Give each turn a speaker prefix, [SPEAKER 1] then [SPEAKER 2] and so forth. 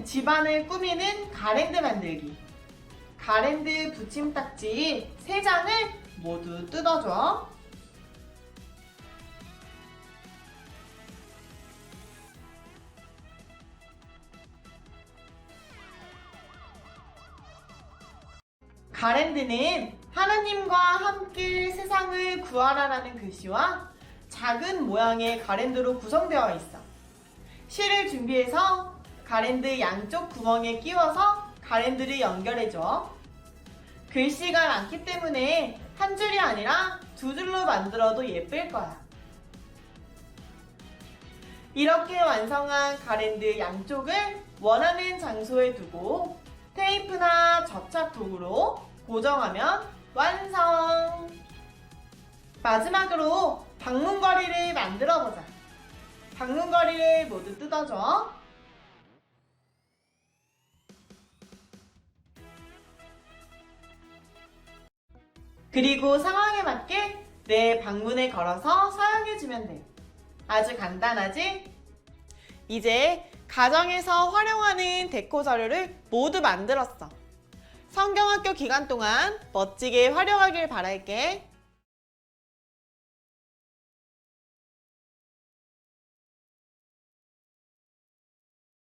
[SPEAKER 1] 집안을 꾸미는 가랜드 만들기. 가랜드 붙임딱지 3장을 모두 뜯어줘. 가랜드는 하나님과 함께 세상을 구하라라는 글씨와 작은 모양의 가랜드로 구성되어 있어. 실을 준비해서 가랜드 양쪽 구멍에 끼워서 가랜드를 연결해줘. 글씨가 많기 때문에 한 줄이 아니라 두 줄로 만들어도 예쁠 거야. 이렇게 완성한 가랜드 양쪽을 원하는 장소에 두고 테이프나 접착 도구로 고정하면 완성! 마지막으로 방문거리를 만들어 보자. 방문거리를 모두 뜯어줘. 그리고 상황에 맞게 내 방문에 걸어서 사용해주면 돼. 아주 간단하지? 이제 가정에서 활용하는 데코 자료를 모두 만들었어. 성경학교 기간 동안 멋지게 활용하길 바랄게.